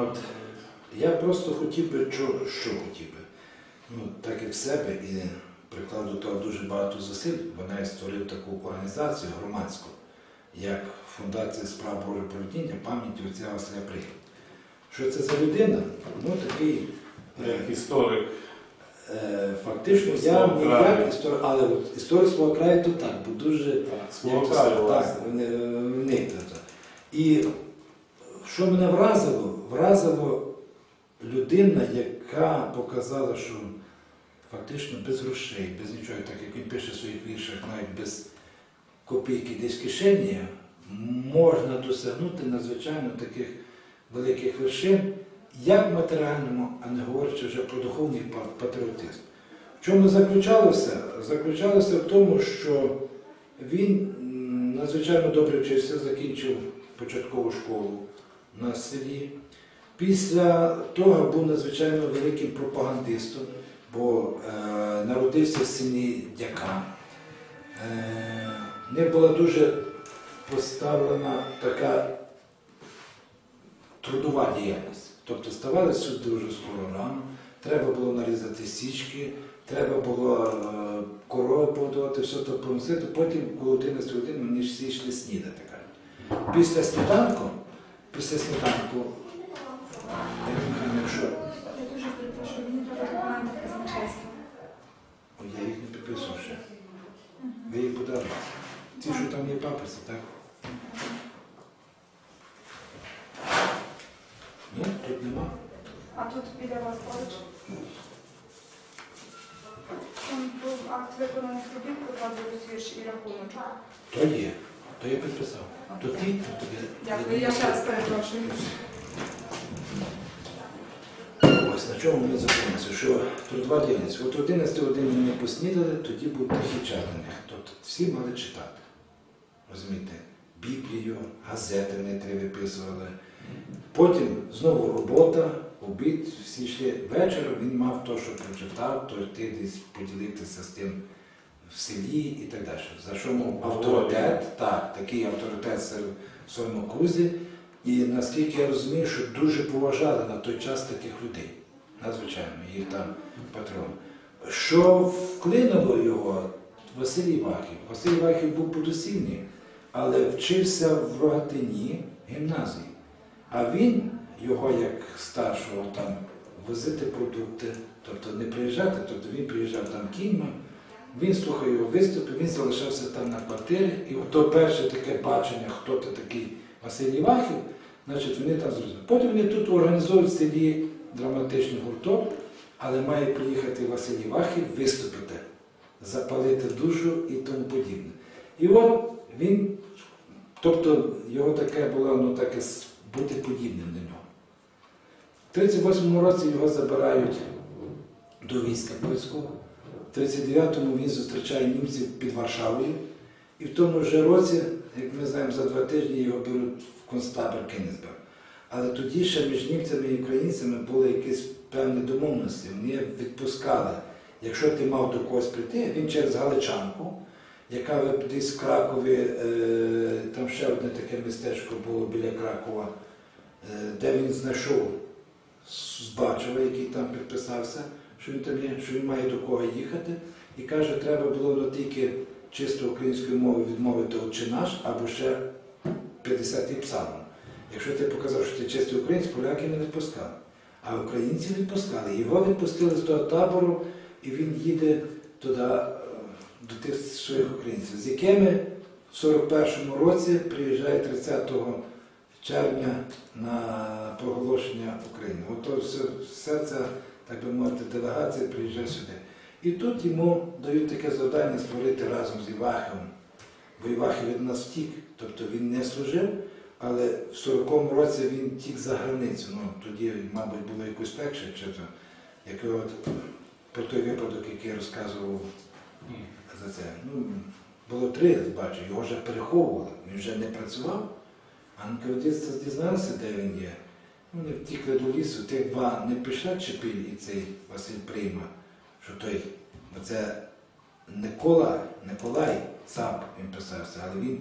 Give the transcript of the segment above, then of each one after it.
От я просто хотів би, що, що хотів би. Ну, так як в себе і приклав до того дуже багато зусиль, вона я створив таку організацію громадську, як Фундація справ Божого проведіння пам'яті отця Василя Приги. Що це за людина? Ну такий. е, Як історик. Е, Фактично, я як історик, але от історик свого краю то так, бо дуже Так, свого як краю, сказати, власне. так, вони- вони то. І що мене вразило? Вразило людина, яка показала, що фактично без грошей, без нічого, так як він пише в своїх віршах, навіть без копійки десь в кишені, можна досягнути надзвичайно таких великих вершин, як в матеріальному, а не говорячи вже про духовний патріотизм. В чому заключалося? Заключалося в тому, що він надзвичайно добре вчився, закінчив початкову школу на селі. Після того був надзвичайно великим пропагандистом, бо е, народився в селі Дяка. Е, них була дуже поставлена така трудова діяльність. Тобто ставали сюди дуже скоро рано, треба було нарізати січки, треба було е, корови подавати, все то поносити, потім коли 11 годин вони всі йшли снідати. Після сніданку, після сніданку, як Михайло, якщо Я дуже перепрошую, мені треба документи казначейства. Ой, я їх не підписував ще. Ви їх подали. Ті, що там є папиці, так? Ні, тут нема. А тут біля вас поруч. Там був акт виконаних робіт, покладу вірш і рахуночок. То є. То я підписав. То ті, то тобі. Дякую, я ще раз перепрошую. Ось на чому ми зупинилися, що трудова діяльність. От 11 годин вони поснідали, тоді був тихий час для них. Тобто всі мали читати. Розумієте? Біблію, газети вони три виписували. Потім знову робота, обід, всі йшли. Вечором він мав то, що прочитав, то йти десь поділитися з тим в селі і так далі. За що мав авторитет, так, такий авторитет серед в своєму крузі. І наскільки я розумію, що дуже поважали на той час таких людей. Надзвичайно, їх там патрон. Що вклинило його Василь Івахів. Василь Івахів був подосільний, але вчився в Рогатині гімназії. А він, його як старшого там возити продукти, тобто не приїжджати, тобто він приїжджав там кіньма, він слухав його виступи, він залишався там на квартирі, і то перше таке бачення, хто то такий Василь Івахів, значить вони там зрозуміли. Потім вони тут організовують в драматичний гурток, але має приїхати Василь Івахів виступити, запалити душу і тому подібне. І от він, тобто його таке було, ну таке бути подібним до нього. В 38-му році його забирають до війська польського. В 39-му він зустрічає німців під Варшавою. І в тому ж році, як ми знаємо, за два тижні його беруть в концтабір Кенігсберг. Але тоді ще між німцями і українцями були якісь певні домовленості. Вони відпускали. Якщо ти мав до когось прийти, він через Галичанку, яка десь в Кракові, е, там ще одне таке містечко було біля Кракова, е, де він знайшов з Бачова, який там підписався, що він там є, що він має до кого їхати, і каже, треба було тільки чисто українською мовою відмовити «Отче наш або ще 50-й псалом. Якщо ти показав, що ти чистий українець, поляки не відпускали. А українці відпускали. Його відпустили з того табору, і він їде туди е, до тих своїх українців, з якими в 41-му році приїжджає 30 червня на проголошення України. Ото все, все це, так би мовити, делегація приїжджає сюди. І тут йому дають таке завдання створити разом з Івахом. Бо Івахів від нас втік, тобто він не служив, але в 40-му році він втік за границю. Ну, тоді, мабуть, було якось легше, чи то, як от, про той випадок, який розказував за це. Ну, було три, бачу, його вже переховували, він вже не працював. А наконець дізналися, де він є. Вони втікли до лісу, тих два не пішла Чепіль і цей Василь Прийма, що той, оце Никола, Николай Цап він писався, але він,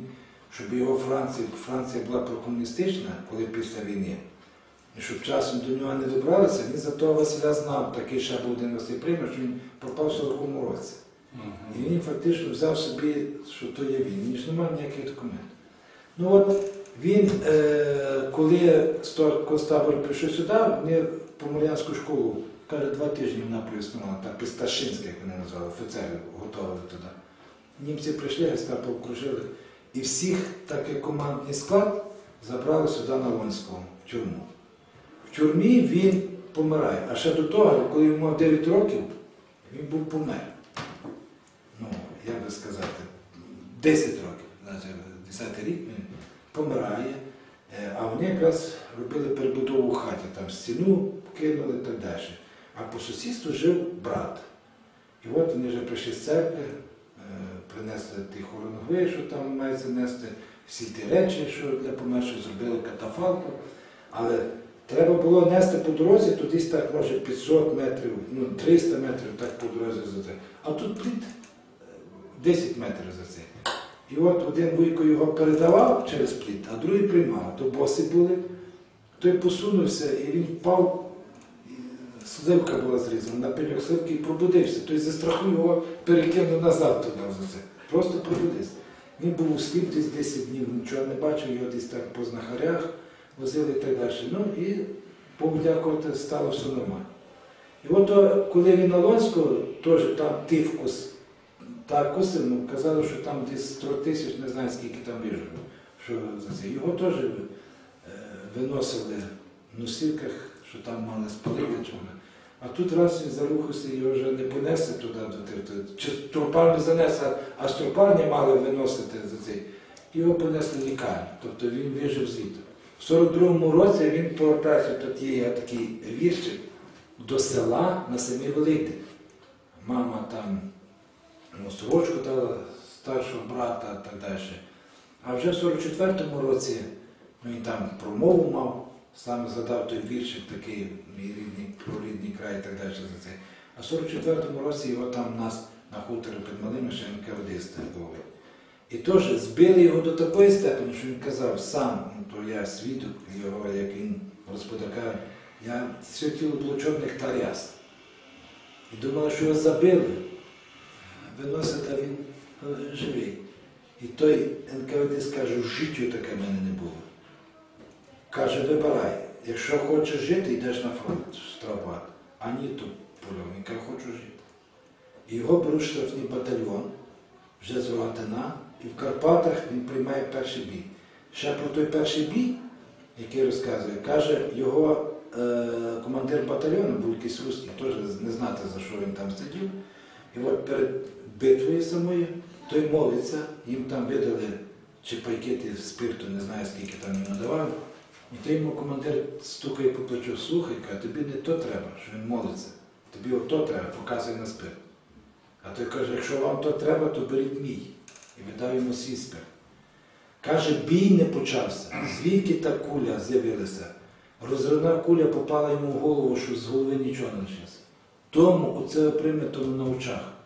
щоб його Франція, Франція була прокомуністична, коли після війни, І щоб часом до нього не добралися, він за того Василя знав, такий ще був один Василь Пример, що він пропав в 40-му році. І він фактично взяв собі, що то є він. Він ж не мав ніяких документів. Ну от він, е, коли Костабор прийшов сюди, вони поморянську школу, каже, два тижні вона проіснувала, так Пісташинська, як вони назвали, офіцерів готували туди. Німці прийшли, гестапо окружили. І всіх, так як командний склад, забрали сюди на Вонського, в тюрму. В тюрмі він помирає. А ще до того, коли йому мав 9 років, він був помер. Ну, як би сказати, 10 років, значить, 10 рік він помирає. Е, А вони якраз робили перебудову хаті, там стіну кинули і так далі. А по сусідству жив брат. І от вони вже прийшли з церкви, е, принесли ті хоронги, що там мається нести, всі ті речі, що для померших зробили катафалку. Але треба було нести по дорозі, десь так, може, 500 метрів, ну 300 метрів так по дорозі за це. А тут пліт е, 10 метрів за це. І от один вуйко його передавав через пліт, а другий приймав. То боси були, той посунувся і він впав, сливка була зрізана, на пеньок сливки і пробудився. Той за страху його перекинув назад туди. Просто пробудився. Він був у сліп десь 10 днів, нічого не бачив, його десь так по знахарях возили і так далі. Ну і Богу дякувати, стало все нормально. І от коли він на Лонського, теж там тифкус, так косив, казали, що там десь 100 тисяч, не знаю скільки там вижили. Що за це. Його теж е, виносили в носілках, що там мали спалити чого. А тут раз він зарухався, його вже не понесли туди до тих. Чи турпальню занесли, а з турпальні мали виносити за цей. Його понесли лікарню. Тобто він вижив звідти. В 42-му році він повертався, тут є такий віршик до села на самі Великдень. Мама там ну, сорочку дала старшого брата і так далі. А вже в 44-му році ну, він там промову мав, саме згадав той віршик такий, мій рідний, про рідний край і так далі за це. А в 44-му році його там у нас на хуторі під малими ще НКВД були. І теж збили його до такої степені, що він казав сам, ну, то я свідок його, як він розподака, я все тіло було чорних таряс. І думали, що його забили. Виносить, а він живий. І той НКВД скаже, в житті таке в мене не було. Каже, вибирай, якщо хочеш жити, йдеш на фронт штрафбат. А ні, то польом, він каже, хочу жити. І його беруть в штрафний батальйон, вже з Рогатина, і в Карпатах він приймає перший бій. Ще про той перший бій, який розказує, каже, його е, командир батальйону був якийсь русський, теж не знати, за що він там сидів. І от перед битвою самою той молиться, їм там видали чи пайкети спирту, не знаю скільки там їм надавали. І той йому командир стукає по плечу, слухай, каже, тобі не то треба, що він молиться. Тобі ото треба, показує на спирт. А той каже, якщо вам то треба, то беріть мій. І віддав йому свій спирт. Каже, бій не почався. Звідки та куля з'явилася? Розривна куля попала йому в голову, що з голови нічого не лишилося. Тому оце прийнято на очах.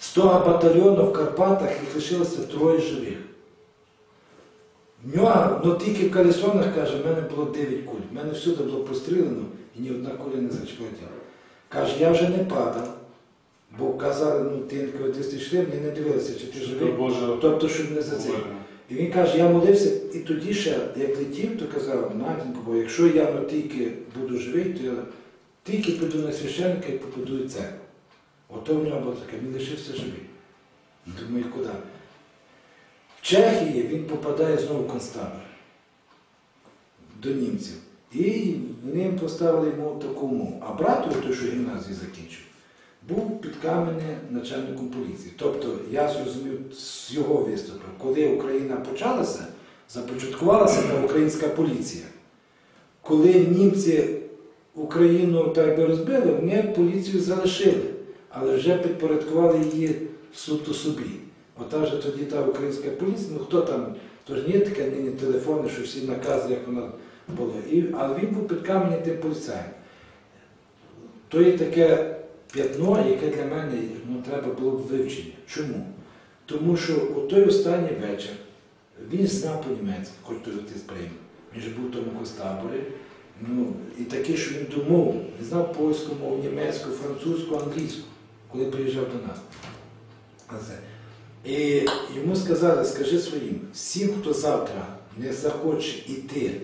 З того батальйону в Карпатах їх лишилося троє живих. В нього, ну тільки в калісонах, каже, в мене було 9 куль. В мене всюди було постріляно і ні одна куля не зачепила. Каже, я вже не падав, бо казали, ну ти десь йшли, мені не дивилися, чи ти живий. Тобто, щоб не за це. І він каже, я молився, і тоді ще, як летів, то казав, Наденько, бо якщо я ну, тільки буду живий, то я тільки піду на священника і побудую церкву. Ото в нього було таке, він лишився живий. Думаю, куди? В Чехії він попадає знову в концтабір до німців. І вони поставили йому таку умову. А брату, той, що гімназію закінчив, був під камене начальником поліції. Тобто я зрозумів з його виступу, коли Україна почалася, започаткувалася та українська поліція. Коли німці Україну так би розбили, вони поліцію залишили, але вже підпорядкували її суто собі. Ота вже тоді та українська поліція, ну хто там, то ж є таке нині телефони, що всі накази, як воно було. І, але він був під каменем тим поліцаєм. То є таке п'ятно, яке для мене ну, треба було б вивчення. Чому? Тому що у той останній вечір він знав по-німецьки, хоч той отець прийме. Він же був в тому концтаборі. Ну, і таке, що він ту мову, не знав польську мову, німецьку, французьку, англійську, коли приїжджав до нас. І йому сказали, скажи своїм, всім, хто завтра не захоче іти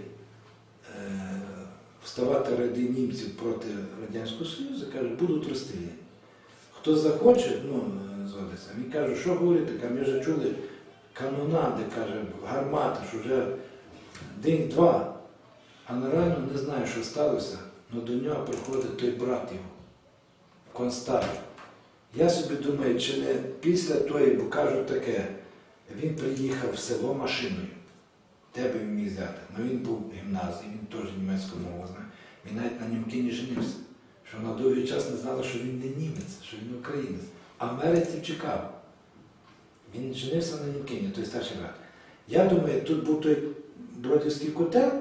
е, вставати ради німців проти Радянського Союзу, каже, будуть розстріляні. Хто захоче, ну, е, згодиться, він каже, що говорити, ми вже чули канонади, каже, гармати, що вже день-два, а нареально не знаю, що сталося, але до нього приходить той брат його, констабель. Я собі думаю, чи не після тої, бо кажуть таке, він приїхав в село машиною. Де би він міг взяти? Ну він був в гімназії, він теж німецьку мову знає. Він навіть на німки не женився. Що вона довгий час не знала, що він не німець, що він українець. А Америці чекав. Він женився на Німкині, той старший брат. Я думаю, тут був той бродівський котел,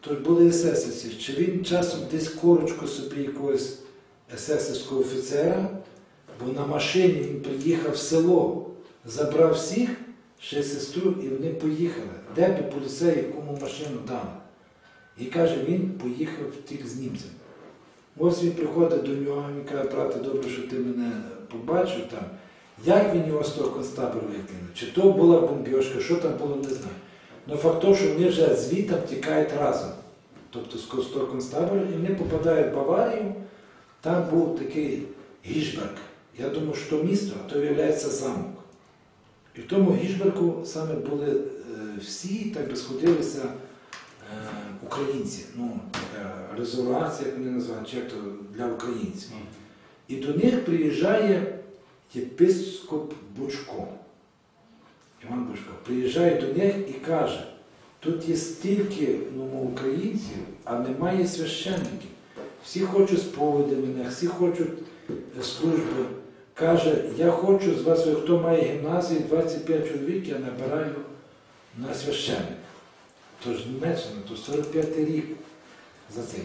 то були есесівці. Чи він часом десь корочку собі якогось есесівського офіцера, бо на машині він приїхав в село, забрав всіх, ще сестру, і вони поїхали. Де би поліцей, якому машину дали? І каже, він поїхав втік з німцем. Ось він приходить до нього, він каже, брате, добре, що ти мене побачив там. Як він його з того концтабору викинув? Чи то була бомбіжка, що там було, не знаю. Ну факт того, що вони вже звідти втікають разом. Тобто з того концтабору, і вони попадають в Баварію. Там був такий Гішберг. Я думаю, що місто, а то виявляється замок. І в тому Гішбергу саме були е, всі, так би сходилися е, українці. Ну, резервація, як вони називають, як то для українців. І до них приїжджає єпископ Бучко. Іван Бучко приїжджає до них і каже, тут є стільки ну, українців, а немає священників. Всі хочуть сповіді мене, всі хочуть е, служби. Каже, я хочу з вас, хто має гімназію, 25 чоловік, я набираю на священника. Тож Німеччина, то 45 рік за цей.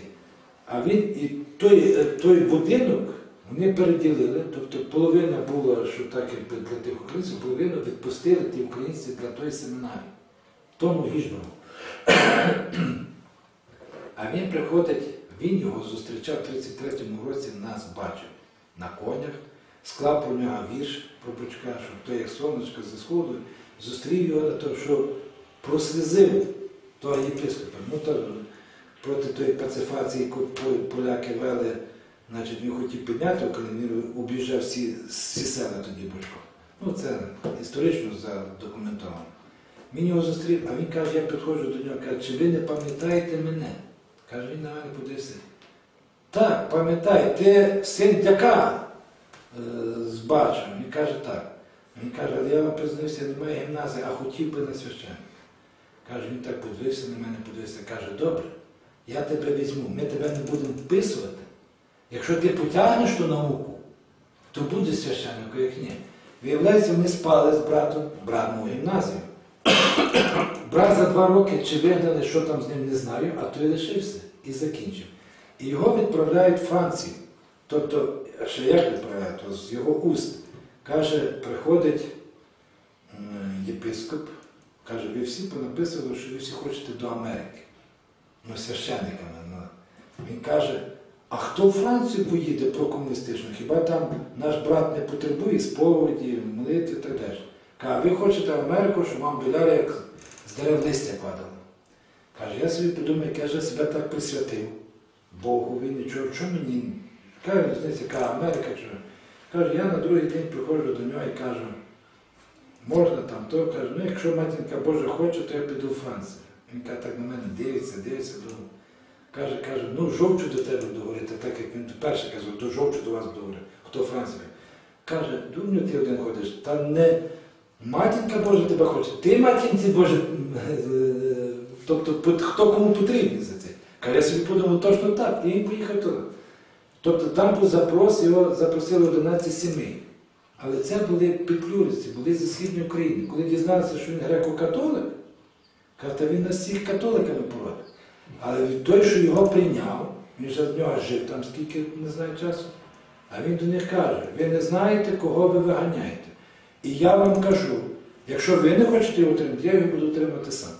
А він і той, е, той будинок вони переділили, тобто половина була, що так якби для тих українців, половину відпустили ті українці для тої семінарії, тому Гіжборгу. А він приходить, він його зустрічав в 33-му році, нас бачив на конях, склав про нього вірш про Бучка, що то як сонечко зі сходу, зустрів його на те, що прослізив того єпископа. Ну, то, проти тої пацифації, яку поляки вели, значить, він хотів підняти Україну, він об'їжджав всі, всі села тоді Бучко. Ну, це історично задокументовано. Він його зустрів, а він каже, я підходжу до нього, каже, чи ви не пам'ятаєте мене? Каже, він на мене подивився. Так, пам'ятай, ти син дяка е, з Бачу. Він каже так. Він каже, але я вам немає гімназії, а хотів би на священник. Каже, він так подивився на мене, подивився, каже, добре, я тебе візьму, ми тебе не будемо вписувати. Якщо ти потягнеш ту науку, то буде священником, як ні. Виявляється, вони спали з братом, брат мав гімназію. Брат за два роки чи вигнали, що там з ним не знаю, а той лишився і закінчив. І його відправляють в Францію. Тобто, ще як то з його уст. Каже, приходить єпископ, каже, ви всі понаписували, що ви всі хочете до Америки. Ну, священниками. Ну. Він каже, а хто в Францію поїде прокомуністичну? Хіба там наш брат не потребує сповіді, молитви так далі? Каже, ви хочете Америку, щоб вам біляри як з дерев листя падало. Каже, я собі подумав, як я вже себе так присвятив Богу, він нічого, що мені? Каже, різниця, яка Америка, що? Каже, я на другий день приходжу до нього і кажу, можна там то, каже, ну якщо матінка Божа хоче, то я піду в Францію. Він каже, так на мене дивиться, дивиться, думає. Каже, каже, ну жовчу до тебе буду говорити, так як він перше казав, то жовчу до вас буду. Хто Франція? Каже, думаю, ти один ходиш. Та не матінка Божа тебе хоче, ти матінці Боже, тобто хто кому потрібний за це. Каже, я собі подумав, точно так, і він поїхав туди. Тобто там був запрос, його запросили 11 сімей. Але це були петлюриці, були зі Східної України. Коли дізналися, що він греко-католик, каже, він нас всіх католиками породив. Але той, що його прийняв, він же з нього жив там скільки не знаю часу. А він до них каже: ви не знаєте, кого ви виганяєте. І я вам кажу, якщо ви не хочете отримати, я його буду отримати сам.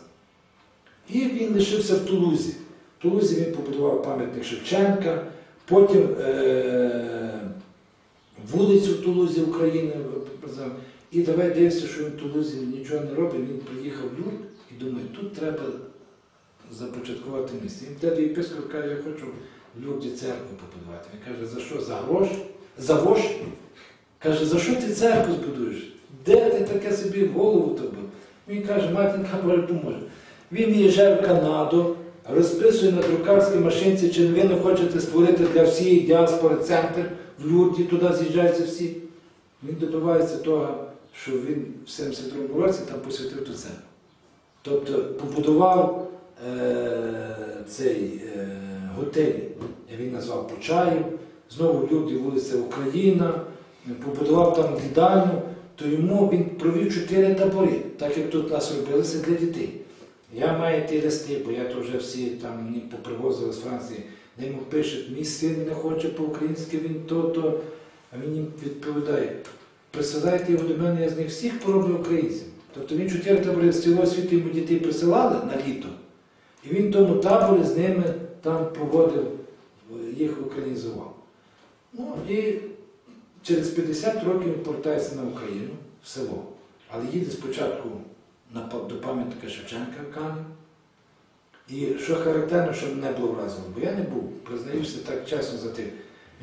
І він лишився в Тулузі. В Тулузі він побудував пам'ятник Шевченка, потім е- вулицю в Тулузі України. І давай дивимося, що він в Тулузі нічого не робить. Він приїхав в Люрд і думає, тут треба започаткувати місце. Він тоді єпископ каже, я хочу в церкву побудувати. Він каже, за що? За гроші? За вош? Каже, за що ти церкву збудуєш? Де ти таке собі в голову тобі? Він каже, матінка Боже поможе. Він їжджає в Канаду, розписує на друкарській машинці, чи ви не хочете створити для всієї діаспори центр в Люрді, туди з'їжджаються всі. Він добивається того, що він в 72 році там посвятив ту церкву. Тобто побудував е, цей е, готель, він назвав Почаїв, знову люди, вулиця Україна, побудував там їдальню, то йому він провів чотири табори, так як тут нас робилися для дітей. Я маю ті листи, бо я то вже всі там мені попривозили з Франції, де йому пишуть, мій син не хоче по-українськи, він то, то. А він їм відповідає, присилайте його до мене, я з них всіх пороблю українцям. Тобто він чотири табори з цілого світу йому дітей присилали на літо, і він тому таборі з ними там проводив, їх українізував. Ну і через 50 років він повертається на Україну, в село. Але їде спочатку до пам'ятника Шевченка в Кані. І що характерно, що мене було вразило, бо я не був, признаюся так чесно за тим.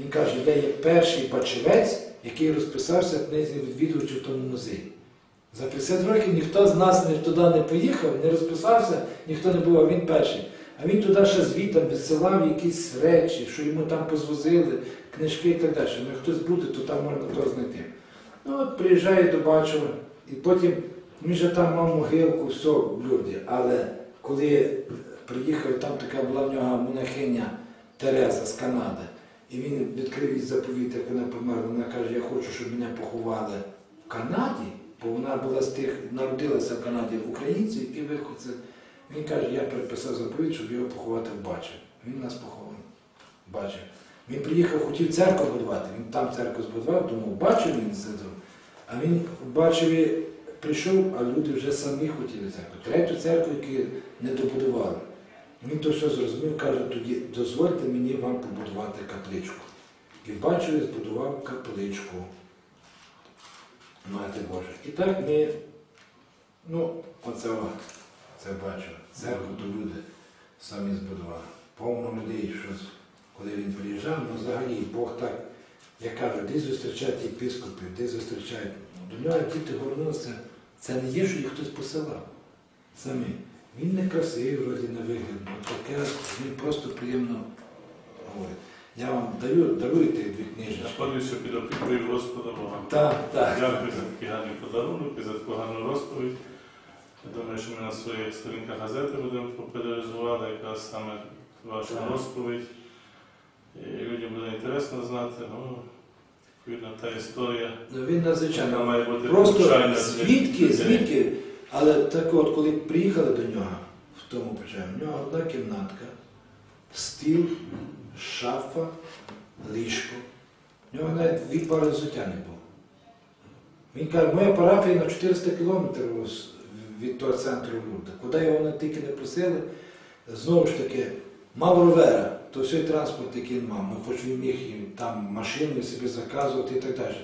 Він каже, я є перший бачевець, який розписався в книзі відвідувачів в тому музеї. За 50 років ніхто з нас не туди не поїхав, не розписався, ніхто не був, а він перший. А він туди ще звітом відсилав якісь речі, що йому там позвозили, книжки і так далі. Ну, хтось буде, то там можна то знайти. Ну от приїжджає до Бачева, і потім він же там мав могилку, все люди. Але коли приїхав, там така була в нього монахиня Тереза з Канади, і він відкрив їй заповіт, як вона померла, вона каже, я хочу, щоб мене поховали в Канаді, бо вона була з тих, народилася в Канаді українців, які виходці. Він каже, я переписав заповідь, щоб його поховати в Бачі. Він нас поховав. Бачив. Він приїхав, хотів церкву будувати. Він там церкву збудував, думав, бачив він сидів. А він в Бачеві прийшов, а люди вже самі хотіли церкву. Третю церкву, яку не добудували. Він то все зрозумів, каже, тоді дозвольте мені вам побудувати капличку. І в Бачеві збудував капличку. Мати Боже. І так ми, ну, оце це бачу. Церкву то люди самі збудували. Повно людей, що з- коли він приїжджав, ну взагалі Бог так, я кажу, де зустрічають єпископів, де зустрічають. До нього діти горнулися, це не є, що їх хтось посилав. Самі. Він не красивий, вроді не вигляд, ну таке він просто приємно говорить. Я вам даю, дарую ті дві Я книжечки. повністю під опікою Господа Бога. Так, так. Дякую за такий гарний подарунок і за таку гарну розповідь. Я думаю, що ми на своїх сторінках газети будемо популяризувати якраз саме вашу Так. розповідь. І людям буде інтересно знати. Ну, відповідно, та історія Ну, він надзвичайно. має бути Просто звідки, звідки, але так от, коли приїхали до нього в тому почаю, в нього одна кімнатка, стіл, шафа, ліжко. В нього навіть дві пари взуття не було. Він каже, моя парафія на 400 кілометрів від того центру Люрда. Куди його тільки не просили, знову ж таки, мав ровера, то все транспорт, який він мав. Ну, хоч він міг і там машини собі заказувати і так далі.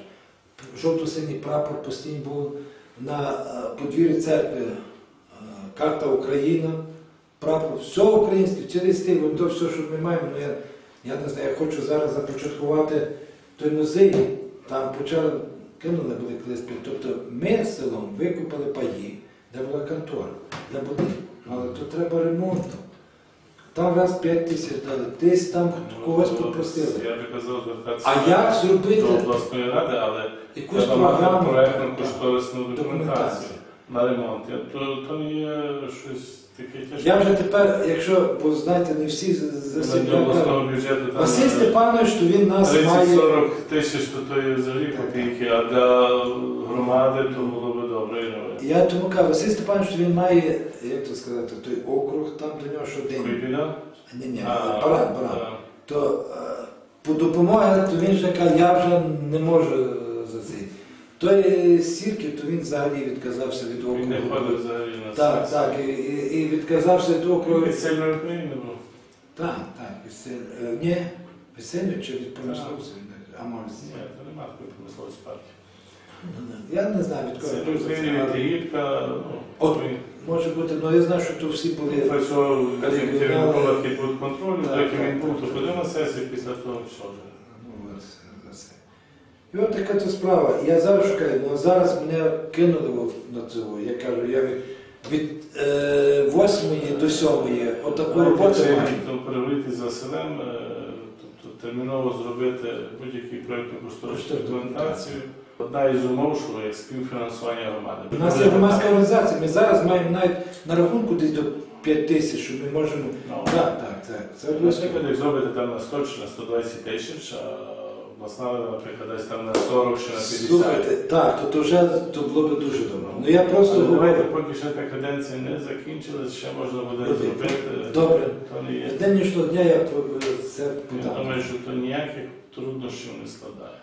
Жовто-синій прапор постійно був на е, подвір'ї церкви е, карта Україна, прапор, все українське, цілий стиль, от то все, що ми маємо. Ну, я, я не знаю, я хочу зараз започаткувати той музей, там почали, кинули були колись, тобто ми селом викупили паї, де була контора, для будинку. Але то треба ремонту. Там раз 5 тисяч дали, десь там когось попросили. Я би казав звертатися А як зробити до обласної ради, але якусь треба мати програму? проєктну так, кошторисну документацію документацію. на ремонт. Я- То, то є щось таке тяжке. Я вже тепер, якщо, бо знаєте, не всі з- Для засідають. обласного бюджету там Василь Степанович, то він нас має. 30-40 тисяч, то то є взагалі копійки, а для громади то було добре. І. Я тому кажу, Василь Степанович, він має, як то сказати, той округ, там до нього щодень. Ні, ні, А, баран. То е, по допомогі, то він вже каже, я вже не можу е, за це. Той Сірків, то він взагалі відказався від Він не ходить округу. взагалі на Так, так, і, і, і відказався від округу. Він сильно України був. Так, так, весен... е, ні, весенню чи від промисловців, а може. Ні, це немає такої промислової партії. Я не знаю, від Це кого. від Києва, Єгипта, ну, От. Може бути, але я знаю, що то всі були. працював Регіонали. керівником контролю, Так, він був, то ходив на сесію, після того що вже. Ну, це. І от така то справа. Я завжди кажу, ну зараз мене кинули на цього. Я кажу, я від, від е, 8 до 7 отаку роботу маю. Перевірити за селем, е, тобто терміново зробити будь-який проєктну кошторисну Кошторисну документацію. Одна із умов, що є співфінансування громади. У нас є громадська організація, ми зараз маємо навіть на рахунку десь до 5 тисяч, що ми можемо. Ну, Так, так, це, це обов'язково. Наприклад, як зробити там на 100 чи на 120 тисяч, а обласна наприклад, десь там на 40 чи на 50. Слухайте, так, то, то вже то було б дуже добре. Ну я просто Але давайте, поки ще та каденція не закінчилась, ще можна буде Добре. зробити. Добре. То не є. Дня я про- це Я думаю, що то ніяких труднощів не складає.